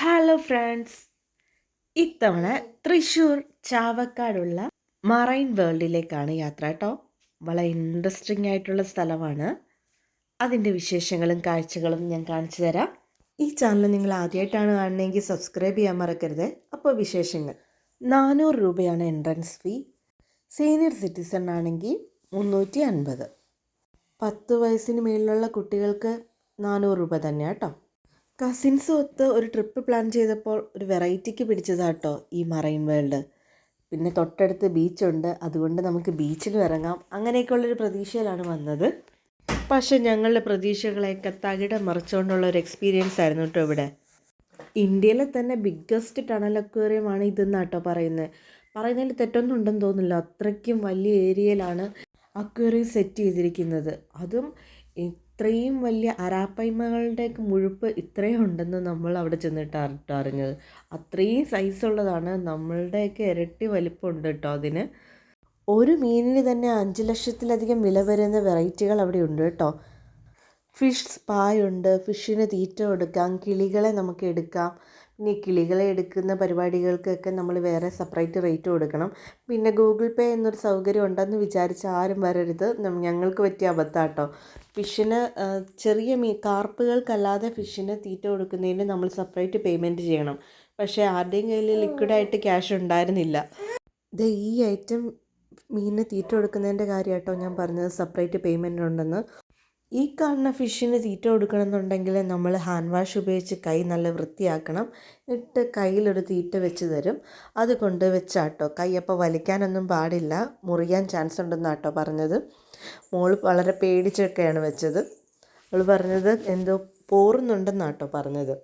Hello friends ഇത്തവണ Thrissur ചാവക്കാടുള്ള marine വേൾഡിലേക്കാണ് യാത്ര കേട്ടോ. വളരെ ഇൻട്രസ്റ്റിംഗ് ആയിട്ടുള്ള സ്ഥലമാണ്. അതിന്റെ വിശേഷങ്ങളും കാഴ്ചകളും ഞാൻ കാണിച്ചു തരാം. ഈ ചാനൽ നിങ്ങൾ ആദ്യമായിട്ടാണ് കാണുന്നതെങ്കിൽ സബ്സ്ക്രൈബ് ചെയ്യാൻ മറക്കരുത്. അപ്പോൾ വിശേഷങ്ങൾ. നാനൂറ് രൂപയാണ് എൻട്രൻസ് ഫീ സീനിയർ സിറ്റിസൺ ആണെങ്കിൽ മുന്നൂറ്റി അൻപത്. പത്ത് വയസ്സിന് മേളിലുള്ള കുട്ടികൾക്ക് നാനൂറ് രൂപ തന്നെയാട്ടോ കസിൻസ് ഒത്ത് ഒരു ട്രിപ്പ് പ്ലാൻ ചെയ്തപ്പോൾ ഒരു വെറൈറ്റിക്ക് പിടിച്ചതാട്ടോ ഈ മറൈൻ വേൾഡ് പിന്നെ തൊട്ടടുത്ത് ബീച്ചുണ്ട് അതുകൊണ്ട് നമുക്ക് ബീച്ചിലും ഇറങ്ങാം. അങ്ങനെയൊക്കെയുള്ളൊരു പ്രതീക്ഷയിലാണ് വന്നത്. പക്ഷെ ഞങ്ങളുടെ പ്രതീക്ഷകളെയൊക്കെ തകിടം മറിച്ചുകൊണ്ടുള്ള ഒരു എക്സ്പീരിയൻസ് ആയിരുന്നു കേട്ടോ ഇവിടെ. ഇന്ത്യയിലെ തന്നെ ബിഗ്ഗസ്റ്റ് ടണൽ അക്വേറിയമാണ് ഇതെന്നാട്ടോ പറയുന്നത്. പറയുന്നതിൽ തെറ്റൊന്നും ഉണ്ടെന്ന് തോന്നുന്നില്ല. അത്രയ്ക്കും വലിയ ഏരിയയിലാണ് അക്വേറിയം സെറ്റ് ചെയ്തിരിക്കുന്നത്. അതും ഇത്രയും വലിയ അരാപ്പയ്മകളുടെയൊക്കെ മുഴുപ്പ് ഇത്രയും ഉണ്ടെന്ന് നമ്മൾ അവിടെ ചെന്നിട്ട് അറിഞ്ഞത്. അത്രയും സൈസുള്ളതാണ് നമ്മളുടെയൊക്കെ ഇരട്ടി വലിപ്പമുണ്ട് കേട്ടോ അതിന്. ഒരു മീനിന് തന്നെ അഞ്ച് ലക്ഷത്തിലധികം വില വരുന്ന വെറൈറ്റികൾ അവിടെ ഉണ്ട് കേട്ടോ ഫിഷ് സ്പായുണ്ട് ഫിഷിന് തീറ്റ കൊടുക്കാം കിളികളെ നമുക്ക് എടുക്കാം. ഈ കിളികളെ എടുക്കുന്ന പരിപാടികൾക്കൊക്കെ നമ്മൾ വേറെ സെപ്പറേറ്റ് റേറ്റ് കൊടുക്കണം. പിന്നെ ഗൂഗിൾ പേ എന്നൊരു സൗകര്യം ഉണ്ടെന്ന് വിചാരിച്ച് ആരും വരരുത്. ഞങ്ങൾക്ക് പറ്റിയ അബദ്ധാട്ടോ. ഫിഷിന് ചെറിയ മീ കാർപ്പുകൾക്കല്ലാതെ ഫിഷിന് തീറ്റ കൊടുക്കുന്നതിന് നമ്മൾ സെപ്പറേറ്റ് പേയ്മെന്റ് ചെയ്യണം. പക്ഷേ ആരുടെയും കയ്യിൽ ലിക്വിഡായിട്ട് ക്യാഷ് ഉണ്ടായിരുന്നില്ല. ഇത് ഈ ഐറ്റം മീനിന് തീറ്റ കൊടുക്കുന്നതിന്റെ കാര്യമായിട്ടോ ഞാൻ പറഞ്ഞത്. സെപ്പറേറ്റ് പേയ്മെന്റ് ഉണ്ടെന്ന്. ഈ കാണുന്ന ഫിഷിന് തീറ്റ കൊടുക്കണമെന്നുണ്ടെങ്കിൽ നമ്മൾ ഹാൻഡ് വാഷ് ഉപയോഗിച്ച് കൈ നല്ല വൃത്തിയാക്കണം. എന്നിട്ട് കയ്യിലൊരു തീറ്റ വെച്ച് തരും. അത് കൊണ്ട് വെച്ചാട്ടോ. കൈ അപ്പോൾ വലിക്കാനൊന്നും പാടില്ല. മുറിയാൻ ചാൻസ് ഉണ്ടെന്നാട്ടോ പറഞ്ഞത്. മോൾ വളരെ പേടിച്ചൊക്കെയാണ് വെച്ചത്. അവൾ പറഞ്ഞത് എന്തോ പോറുന്നുണ്ടെന്നാട്ടോ പറഞ്ഞത്.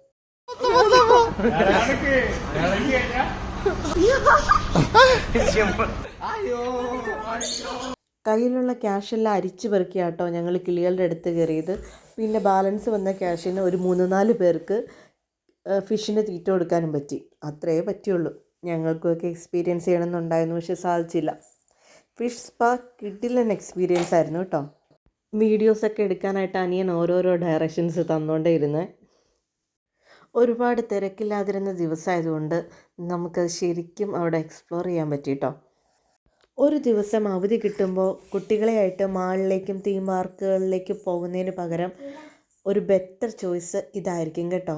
കയ്യിലുള്ള ക്യാഷെല്ലാം അരിച്ചു പെറുക്കിയാട്ടോ ഞങ്ങൾ കിളികളുടെ അടുത്ത് കയറിയത്. പിന്നെ ബാലൻസ് വന്ന ക്യാഷിന് ഒരു മൂന്ന് നാല് പേർക്ക് ഫിഷിന് തീറ്റ കൊടുക്കാനും പറ്റി. അത്രയേ പറ്റിയുള്ളൂ. ഞങ്ങൾക്കൊക്കെ എക്സ്പീരിയൻസ് ചെയ്യണമെന്നുണ്ടായിരുന്നു പക്ഷെ സാധിച്ചില്ല. ഫിഷ് സ്പാ കിഡിലൻ എക്സ്പീരിയൻസ് ആയിരുന്നു കേട്ടോ. വീഡിയോസൊക്കെ എടുക്കാനായിട്ട് അനിയൻ ഓരോരോ ഡയറക്ഷൻസ് തന്നുകൊണ്ടേ ഇരുന്നേ. ഒരുപാട് തിരക്കില്ലാതിരുന്ന ദിവസമായതുകൊണ്ട് നമുക്ക് ശരിക്കും അവിടെ എക്സ്പ്ലോർ ചെയ്യാൻ പറ്റി കേട്ടോ. ഒരു ദിവസം അവധി കിട്ടുമ്പോൾ കുട്ടികളെയായിട്ട് മാളിലേക്കും തീം പാർക്കുകളിലേക്കും പോകുന്നതിന് പകരം ഒരു ബെറ്റർ ചോയ്സ് ഇതായിരിക്കും കേട്ടോ.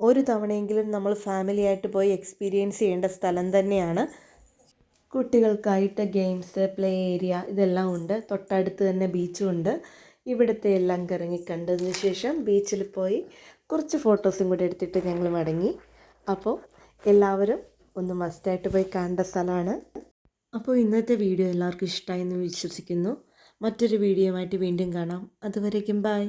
ഒരു തവണയെങ്കിലും നമ്മൾ ഫാമിലിയായിട്ട് പോയി എക്സ്പീരിയൻസ് ചെയ്യേണ്ട സ്ഥലം തന്നെയാണ്. കുട്ടികൾക്കായിട്ട് ഗെയിംസ് പ്ലേ ഏരിയ ഇതെല്ലാം ഉണ്ട്. തൊട്ടടുത്ത് തന്നെ ബീച്ചും ഉണ്ട്. ഇവിടുത്തെ എല്ലാം കറങ്ങി കണ്ടതിന് ശേഷം ബീച്ചിൽ പോയി കുറച്ച് ഫോട്ടോസും കൂടി എടുത്തിട്ട് ഞങ്ങൾ മടങ്ങി. അപ്പോൾ എല്ലാവരും ഒന്ന് മസ്റ്റായിട്ട് പോയി കാണേണ്ട സ്ഥലമാണ്. അപ്പോൾ ഇന്നത്തെ വീഡിയോ എല്ലാവർക്കും ഇഷ്ടമായി എന്ന് വിശ്വസിക്കുന്നു. മറ്റൊരു വീഡിയോയുമായിട്ട് വീണ്ടും കാണാം. അതുവരേക്കും ബൈ